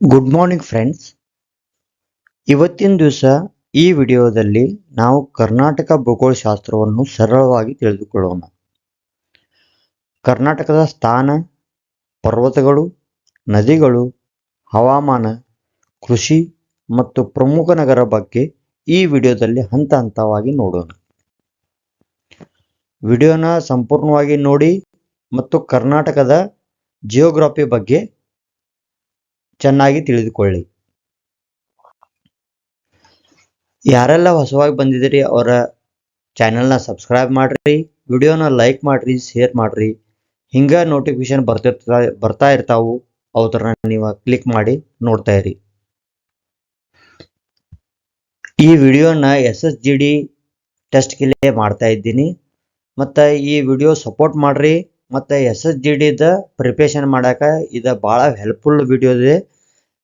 Good morning friends ಇವತ್ತಿನ ದಿವಸ ಈ ವಿಡಿಯೋದಲ್ಲಿ ನಾವು ಕರ್ನಾಟಕ ಭೂಗೋಳಶಾಸ್ತ್ರವನ್ನು ಸರಳವಾಗಿ ತಿಳಿದುಕೊಳ್ಳೋಣ. ಕರ್ನಾಟಕದ ಸ್ಥಾನ, ಪರ್ವತಗಳು, ನದಿಗಳು, ಹವಾಮಾನ, ಕೃಷಿ ಮತ್ತು ಪ್ರಮುಖ ನಗರ ಬಗ್ಗೆ ಈ ವಿಡಿಯೋದಲ್ಲಿ ಹಂತ ಹಂತವಾಗಿ ನೋಡೋಣ. ವಿಡಿಯೋನ ಸಂಪೂರ್ಣವಾಗಿ ನೋಡಿ ಮತ್ತು ಕರ್ನಾಟಕದ ಜಿಯೋಗ್ರಫಿ ಬಗ್ಗೆ ಚೆನ್ನಾಗಿ ತಿಳಿದುಕೊಳ್ಳಿ. ಯಾರೆಲ್ಲ ಹೊಸವಾಗಿ ಬಂದಿದ್ದೀರಿ, ಅವರ ಚಾನೆಲ್ನ ಸಬ್ಸ್ಕ್ರೈಬ್ ಮಾಡ್ರಿ ವಿಡಿಯೋನ ಲೈಕ್ ಮಾಡ್ರಿ ಶೇರ್ ಮಾಡ್ರಿ. ಹಿಂಗೆ ನೋಟಿಫಿಕೇಶನ್ ಬರ್ತಿರ್ತ, ಬರ್ತಾ ಇರ್ತಾವು ಅವ್ರನ್ನ ನೀವು ಕ್ಲಿಕ್ ಮಾಡಿ ನೋಡ್ತಾ ಇರಿ. ಈ ವಿಡಿಯೋನ ಎಸ್ ಎಸ್ ಜಿ ಡಿ ಟೆಸ್ಟ್ಗಿಲೇ ಮಾಡ್ತಾ ಇದ್ದೀನಿ. ಮತ್ತು ಈ ವಿಡಿಯೋ ಸಪೋರ್ಟ್ ಮಾಡ್ರಿ, ಮತ್ತು ಎಸ್ ಎಸ್ ಜಿ ಡಿದ ಪ್ರಿಪ್ರೇಷನ್ ಮಾಡೋಕೆ ಇದು ಭಾಳ ಹೆಲ್ಪ್ಫುಲ್ ವಿಡಿಯೋ ಇದೆ.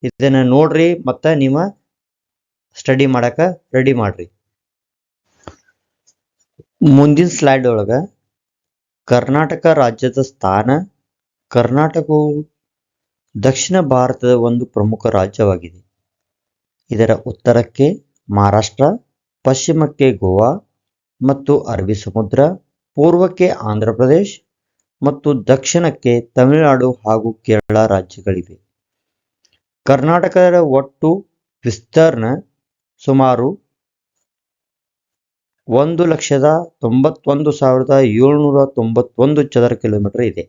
ಇದನ್ನು ನೋಡ್ರಿ ಮತ್ತು ನೀವು ಸ್ಟಡಿ ಮಾಡಾಕ ರೆಡಿ ಮಾಡ್ರಿ. ಮುಂದಿನ ಸ್ಲೈಡ್ ಒಳಗೆ ಕರ್ನಾಟಕ ರಾಜ್ಯದ ಸ್ಥಾನ ಕರ್ನಾಟಕವು ದಕ್ಷಿಣ ಭಾರತದ ಒಂದು ಪ್ರಮುಖ ರಾಜ್ಯವಾಗಿದೆ. ಇದರ ಉತ್ತರಕ್ಕೆ ಮಹಾರಾಷ್ಟ್ರ, ಪಶ್ಚಿಮಕ್ಕೆ ಗೋವಾ ಮತ್ತು ಅರಬ್ಬಿ ಸಮುದ್ರ, ಪೂರ್ವಕ್ಕೆ ಆಂಧ್ರ ಪ್ರದೇಶ್ ಮತ್ತು ದಕ್ಷಿಣಕ್ಕೆ ತಮಿಳುನಾಡು ಹಾಗೂ ಕೇರಳ ರಾಜ್ಯಗಳಿವೆ. ಕರ್ನಾಟಕದ ಒಟ್ಟು ವಿಸ್ತೀರ್ಣ ಸುಮಾರು ಒಂದು ಲಕ್ಷದ ತೊಂಬತ್ತೊಂದು ಸಾವಿರದ ಏಳ್ನೂರ ತೊಂಬತ್ತೊಂದು ಚದರ ಕಿಲೋಮೀಟರ್ ಇದೆ.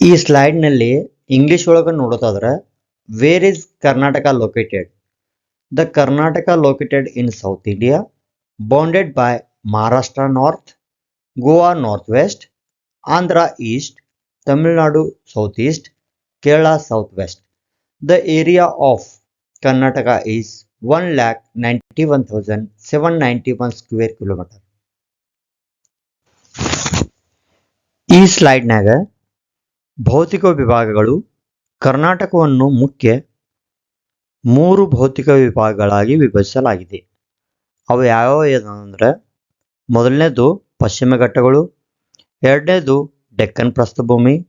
ಈ ಸ್ಲೈಡ್ನಲ್ಲಿ ಇಂಗ್ಲಿಷ್ ಒಳಗೆ ನೋಡೋದಾದ್ರೆ where is Karnataka located the Karnataka located in South India bounded by Maharashtra north Goa north west Andhra east Tamil Nadu south east Kerala south west the area of Karnataka is one lakh ninety one thousand seven ninety one square kilometre ಈ ಸ್ಲೈಡ್ನಾಗ ಭೌತಿಕ ವಿಭಾಗಗಳು ಕರ್ನಾಟಕವನ್ನು ಮುಖ್ಯ ಮೂರು ಭೌತಿಕ ವಿಭಾಗಗಳಾಗಿ ವಿಭಜಿಸಲಾಗಿದೆ. ಅವು ಯಾವ್ಯಾವ ಅಂದ್ರೆ ಮೊದಲನೇದು ಪಶ್ಚಿಮ ಘಟ್ಟಗಳು, ಎರಡನೇದು ಡೆಕ್ಕನ್ ಪ್ರಸ್ಥಭೂಮಿ.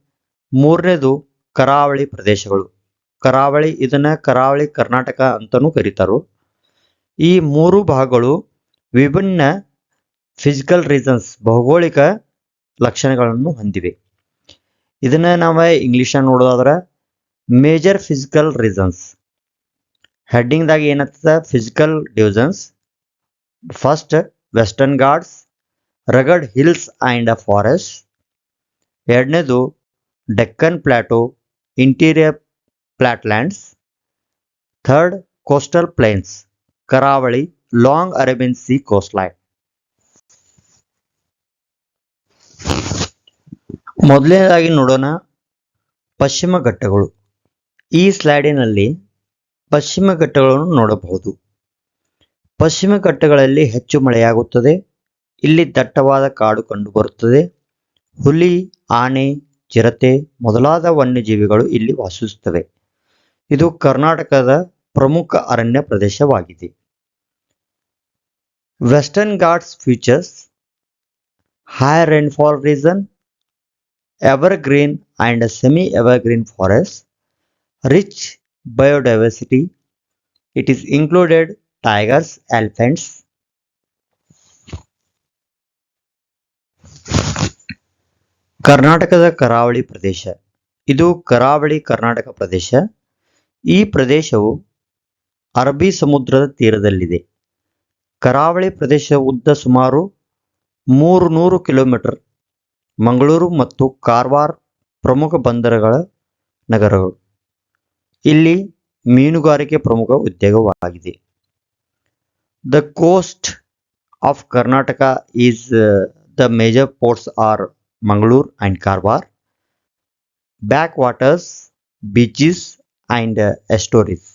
ಮೂರನೇದು ಕರಾವಳಿ ಪ್ರದೇಶಗಳು. ಕರಾವಳಿ ಇದನ್ನ ಕರಾವಳಿ ಕರ್ನಾಟಕ ಅಂತಲೂ ಕರೀತಾರೋ. ಈ ಮೂರು ಭಾಗಗಳು ವಿಭಿನ್ನ ಫಿಸಿಕಲ್ ರೀಸನ್ಸ್ ಭೌಗೋಳಿಕ ಲಕ್ಷಣಗಳನ್ನು ಹೊಂದಿವೆ. ಇದನ್ನ ನಾವು ಇಂಗ್ಲಿಷ್ ನೋಡೋದಾದ್ರೆ ಮೇಜರ್ ಫಿಸಿಕಲ್ ರೀಸನ್ಸ್ ಹೆಡ್ಡಿಂಗ್ದಾಗ ಏನತ್ತದ? Physical divisions first western guards rugged hills and a forest ಎರಡನೇದು Deccan plateau, interior flatlands third, coastal plains, ಕರಾವಳಿ, long Arabian sea coast line ಮೊದಲನೇದಾಗಿ ನೋಡೋಣ ಪಶ್ಚಿಮ ಘಟ್ಟಗಳು. ಈ ಸ್ಲೈಡಿನಲ್ಲಿ ಪಶ್ಚಿಮ ಘಟ್ಟಗಳನ್ನು ನೋಡಬಹುದು. ಪಶ್ಚಿಮ ಘಟ್ಟಗಳಲ್ಲಿ ಹೆಚ್ಚು ಮಳೆಯಾಗುತ್ತದೆ. ಇಲ್ಲಿ ದಟ್ಟವಾದ ಕಾಡು ಕಂಡುಬರುತ್ತದೆ. ಹುಲಿ, ಆನೆ, ಚಿರತೆ ಮೊದಲಾದ ವನ್ಯಜೀವಿಗಳು ಇಲ್ಲಿ ವಾಸಿಸುತ್ತವೆ. ಇದು ಕರ್ನಾಟಕದ ಪ್ರಮುಖ ಅರಣ್ಯ ಪ್ರದೇಶವಾಗಿದೆ. Western Ghats features high rainfall reason evergreen and semi evergreen forest rich biodiversity it is included tigers ಕರ್ನಾಟಕದ ಕರಾವಳಿ ಪ್ರದೇಶ. ಇದು ಕರಾವಳಿ ಕರ್ನಾಟಕ ಪ್ರದೇಶ. ಈ ಪ್ರದೇಶವು ಅರಬ್ಬಿ ಸಮುದ್ರದ ತೀರದಲ್ಲಿದೆ. ಕರಾವಳಿ ಪ್ರದೇಶ ಉದ್ದ ಸುಮಾರು ಮೂರು ನೂರು ಕಿಲೋಮೀಟರ್. ಮಂಗಳೂರು ಮತ್ತು ಕಾರವಾರ ಪ್ರಮುಖ ಬಂದರುಗಳ ನಗರಗಳು. ಇಲ್ಲಿ ಮೀನುಗಾರಿಕೆ ಪ್ರಮುಖ ಉದ್ಯೋಗವಾಗಿದೆ. The coast of Karnataka is the major ports are Mangaluru and Karwar back waters beaches and estuaries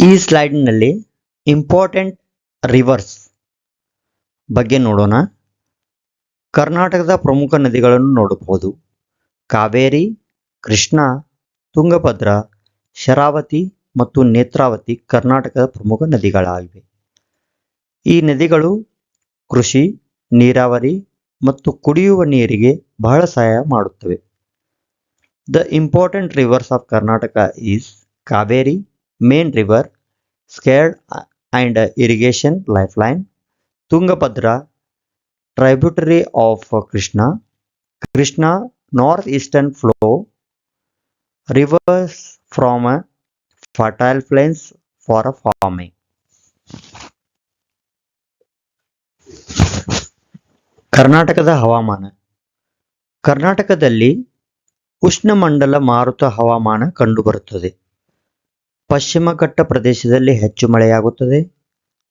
ಈ ಸ್ಲೈಡ್ನಲ್ಲಿ ಇಂಪಾರ್ಟೆಂಟ್ ರಿವರ್ಸ್ ಬಗ್ಗೆ ನೋಡೋಣ. ಕರ್ನಾಟಕದ ಪ್ರಮುಖ ನದಿಗಳನ್ನು ನೋಡಬಹುದು. ಕಾವೇರಿ, ಕೃಷ್ಣ, ತುಂಗಭದ್ರ, ಶರಾವತಿ ಮತ್ತು ನೇತ್ರಾವತಿ ಕರ್ನಾಟಕದ ಪ್ರಮುಖ ನದಿಗಳಾಗಿವೆ. ಈ ನದಿಗಳು ಕೃಷಿ, ನೀರಾವರಿ ಮತ್ತು ಕುಡಿಯುವ ನೀರಿಗೆ ಬಹಳ ಸಹಾಯ ಮಾಡುತ್ತವೆ the important rivers of Karnataka is Kaveri main river sacred and irrigation life line Tungabhadra tributary of Krishna Krishna north eastern flow rivers from fertile plains for a farming. ಕರ್ನಾಟಕದ ಹವಾಮಾನ. ಕರ್ನಾಟಕದಲ್ಲಿ ಉಷ್ಣಮಂಡಲ ಮಾರುತ ಹವಾಮಾನ ಕಂಡುಬರುತ್ತದೆ. ಪಶ್ಚಿಮ ಘಟ್ಟ ಪ್ರದೇಶದಲ್ಲಿ ಹೆಚ್ಚು ಮಳೆಯಾಗುತ್ತದೆ.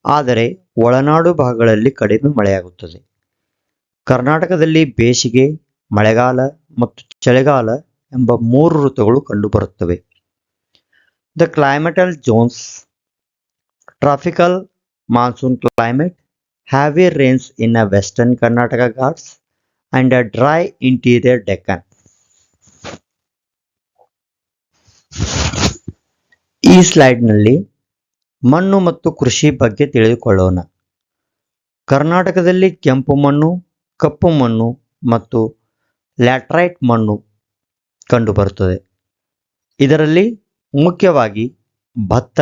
ಆದರೆ ಒಳನಾಡು ಭಾಗಗಳಲ್ಲಿ ಕಡಿಮೆ ಮಳೆಯಾಗುತ್ತದೆ. ಕರ್ನಾಟಕದಲ್ಲಿ ಬೇಸಿಗೆ ಮಳೆಗಾಲ ಮತ್ತು ಚಳಿಗಾಲ ಎಂಬ ಮೂರು ಋತುಗಳು ಕಂಡುಬರುತ್ತವೆ. The climatic zones tropical monsoon climate, heavy rains in a western Karnataka Ghats, and a dry interior Deccan. ಈ ಸ್ಲೈಡ್ನಲ್ಲಿ ಮಣ್ಣು ಮತ್ತು ಕೃಷಿ ಬಗ್ಗೆ ತಿಳಿದುಕೊಳ್ಳೋಣ ಕರ್ನಾಟಕದಲ್ಲಿ ಕೆಂಪು ಮಣ್ಣು ಕಪ್ಪು ಮಣ್ಣು ಮತ್ತು ಲ್ಯಾಟ್ರೈಟ್ ಮಣ್ಣು ಕಂಡುಬರುತ್ತದೆ ಇದರಲ್ಲಿ ಮುಖ್ಯವಾಗಿ ಭತ್ತ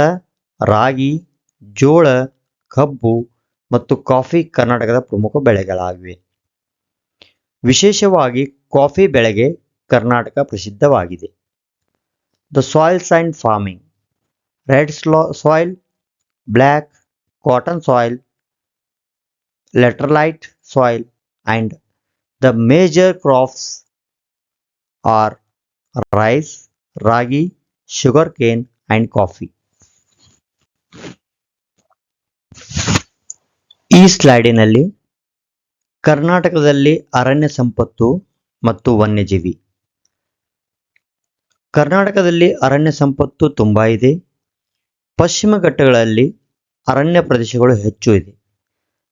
ರಾಗಿ ಜೋಳ ಕಬ್ಬು ಮತ್ತು ಕಾಫಿ ಕರ್ನಾಟಕದ ಪ್ರಮುಖ ಬೆಳೆಗಳಾಗಿವೆ. ವಿಶೇಷವಾಗಿ ಕಾಫಿ ಬೆಳೆಗೆ ಕರ್ನಾಟಕ ಪ್ರಸಿದ್ಧವಾಗಿದೆ. The soils and farming red slow soil black cotton soil laterite soil and the major crops are rice ragi sugar cane and coffee ಸ್ಲೈಡಿನಲ್ಲಿ ಕರ್ನಾಟಕದಲ್ಲಿ ಅರಣ್ಯ ಸಂಪತ್ತು ಮತ್ತು ವನ್ಯಜೀವಿ. ಕರ್ನಾಟಕದಲ್ಲಿ ಅರಣ್ಯ ಸಂಪತ್ತು ತುಂಬ ಇದೆ. ಪಶ್ಚಿಮ ಘಟ್ಟಗಳಲ್ಲಿ ಅರಣ್ಯ ಪ್ರದೇಶಗಳು ಹೆಚ್ಚು ಇದೆ.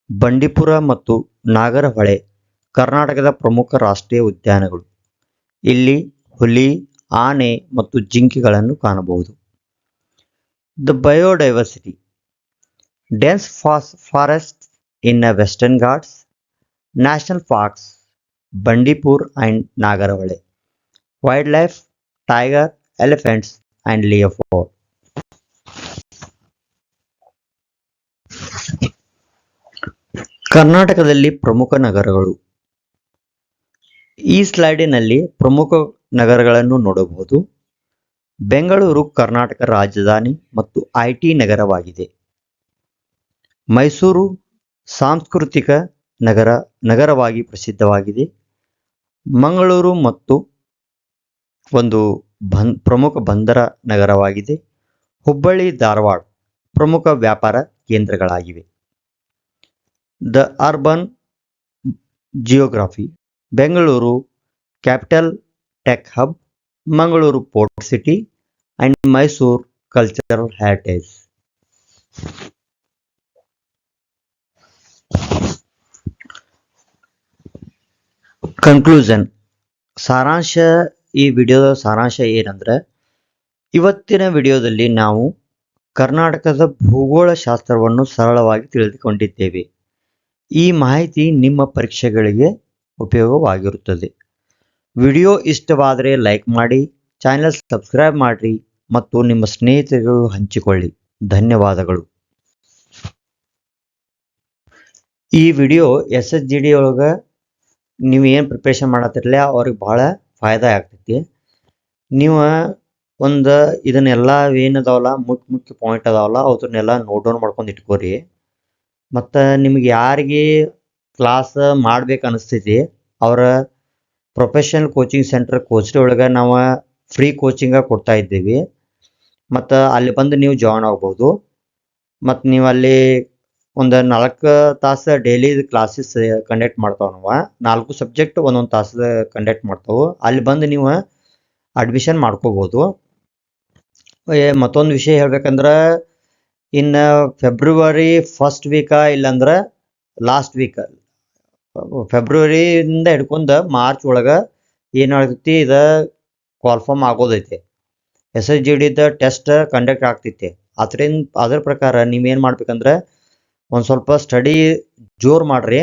ಬಂಡೀಪುರ ಮತ್ತು ನಾಗರಹೊಳೆ ಕರ್ನಾಟಕದ ಪ್ರಮುಖ ರಾಷ್ಟ್ರೀಯ ಉದ್ಯಾನಗಳು. ಇಲ್ಲಿ ಹುಲಿ, ಆನೆ ಮತ್ತು ಜಿಂಕೆಗಳನ್ನು ಕಾಣಬಹುದು. The biodiversity dense fast forest in western Ghats national parks Bandipur and Nagarhole wild life tiger elephants and leopard ಕರ್ನಾಟಕದಲ್ಲಿ ಪ್ರಮುಖ ನಗರಗಳು. ಈ ಸ್ಲೈಡಿನಲ್ಲಿ ಪ್ರಮುಖ ನಗರಗಳನ್ನು ನೋಡಬಹುದು. ಬೆಂಗಳೂರು ಕರ್ನಾಟಕ ರಾಜಧಾನಿ ಮತ್ತು ಐ ಟಿ ನಗರವಾಗಿದೆ. ಮೈಸೂರು ಸಾಂಸ್ಕೃತಿಕ ನಗರ, ನಗರವಾಗಿ ಪ್ರಸಿದ್ಧವಾಗಿದೆ. ಮಂಗಳೂರು ಮತ್ತು ಒಂದು ಬನ್ ಪ್ರಮುಖ ಬಂದರ ನಗರವಾಗಿದೆ. ಹುಬ್ಬಳ್ಳಿ, ಧಾರವಾಡ ಪ್ರಮುಖ ವ್ಯಾಪಾರ ಕೇಂದ್ರಗಳಾಗಿವೆ. The urban geography, Bengaluru capital tech hub, Mangaluru port city and Mysuru cultural heritage. Conclusion ಸಾರಾಂಶ ಈ ವಿಡಿಯೋದ ಸಾರಾಂಶ ಏನಂದ್ರೆ, ಇವತ್ತಿನ ವಿಡಿಯೋದಲ್ಲಿ ನಾವು ಕರ್ನಾಟಕದ ಭೂಗೋಳ ಶಾಸ್ತ್ರವನ್ನು ಸರಳವಾಗಿ ತಿಳಿದುಕೊಂಡಿದ್ದೇವೆ. ಈ ಮಾಹಿತಿ ನಿಮ್ಮ ಪರೀಕ್ಷೆಗಳಿಗೆ ಉಪಯೋಗವಾಗಿರುತ್ತದೆ. ವಿಡಿಯೋ ಇಷ್ಟವಾದರೆ ಲೈಕ್ ಮಾಡಿ ಚಾನೆಲ್ ಸಬ್ಸ್ಕ್ರೈಬ್ ಮಾಡಿರಿ ಮತ್ತು ನಿಮ್ಮ ಸ್ನೇಹಿತರಿಗೂ ಹಂಚಿಕೊಳ್ಳಿ. ಧನ್ಯವಾದಗಳು. ಈ video S S G D ಒಳಗೆ ನೀವು ಏನು ಪ್ರಿಪ್ರೇಷನ್ ಮಾಡತ್ತಿರಲಿ ಅವ್ರಿಗೆ ಭಾಳ ಫಾಯ್ದಾ ಆಗ್ತೈತಿ. ನೀವು ಒಂದು ಇದನ್ನೆಲ್ಲ ಏನದಾವಲ್ಲ ಮುಖ್ಯ ಮುಖ್ಯ ಪಾಯಿಂಟ್ ಅದಾವಲ್ಲ ಅದನ್ನೆಲ್ಲ ನೋಟ್ ಡೌನ್ ಮಾಡ್ಕೊಂಡು ಇಟ್ಕೋರಿ. ಮತ್ತು ನಿಮ್ಗೆ ಯಾರಿಗೆ ಕ್ಲಾಸ್ ಮಾಡ್ಬೇಕು ಅನಿಸ್ತೈತಿ, ಅವರ ಪ್ರೊಫೆಷನಲ್ ಕೋಚಿಂಗ್ ಸೆಂಟರ್ ಕೋಚ್ರಿ ಒಳಗೆ ನಾವು ಫ್ರೀ ಕೋಚಿಂಗ ಕೊಡ್ತಾ ಇದ್ದೀವಿ. ಮತ್ತು ಅಲ್ಲಿ ಬಂದು ನೀವು ಜಾಯ್ನ್ ಆಗ್ಬೋದು. ಮತ್ತು ನೀವು ಅಲ್ಲಿ ಒಂದು ನಾಲ್ಕು ತಾಸು ಡೈಲಿ ಕ್ಲಾಸಸ್ ಕಂಡಕ್ಟ್ ಮಾಡ್ತಾವೆ ನಾವು. ನಾಲ್ಕು ಸಬ್ಜೆಕ್ಟ್ ಒಂದೊಂದು ತಾಸು ಕಂಡಕ್ಟ್ ಮಾಡ್ತಾವೆ. ಅಲ್ಲಿ ಬಂದು ನೀವು ಅಡ್ಮಿಷನ್ ಮಾಡ್ಕೋಬೋದು. ಮತ್ತೊಂದು ವಿಷಯ ಹೇಳ್ಬೇಕಂದ್ರೆ, ಇನ್ನು ಫೆಬ್ರವರಿ ಫಸ್ಟ್ ವೀಕ ಇಲ್ಲಾಂದ್ರೆ ಲಾಸ್ಟ್ ವೀಕ್ ಫೆಬ್ರವರಿಯಿಂದ ಹಿಡ್ಕೊಂಡು ಮಾರ್ಚ್ ಒಳಗೆ ಏನು ಆಗ್ತೈತಿ, ಇದು ಕ್ವಾಲ್ಫಾರ್ಮ್ ಆಗೋದೈತಿ. ಎಸ್ ಎಸ್ ಜಿ ಡಿದ ಟೆಸ್ಟ್ ಕಂಡಕ್ಟ್ ಆಗ್ತೈತಿ. ಅದರಿಂದ, ಅದ್ರ ಪ್ರಕಾರ ನೀವೇನು ಮಾಡ್ಬೇಕಂದ್ರೆ ಒಂದು ಸ್ವಲ್ಪ ಸ್ಟಡಿ ಜೋರು ಮಾಡ್ರಿ.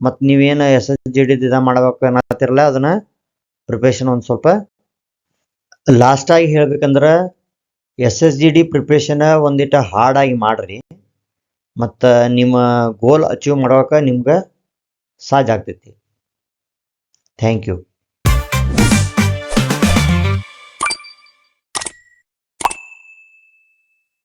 ಮತ್ತು ನೀವೇನು ಎಸ್ ಎಸ್ ಜಿ ಡಿ ಇದು ಮಾಡ್ಬೇಕು ಅನ್ನತ್ತಿರಲ್ಲ ಅದನ್ನ ಪ್ರಿಪ್ರೇಷನ್ ಒಂದು ಸ್ವಲ್ಪ ಲಾಸ್ಟಾಗಿ ಹೇಳ್ಬೇಕಂದ್ರೆ S S G D preparation ಒಂದಿಟ್ಟು ಹಾರ್ಡಾಗಿ ಮಾಡ್ರಿ. ಮತ್ತು ನಿಮ್ಮ ಗೋಲ್ ಅಚೀವ್ ಮಾಡೋಕೆ ನಿಮ್ಗೆ ಸಾಧ್ಯ ಆಗ್ತೈತಿ. Thank you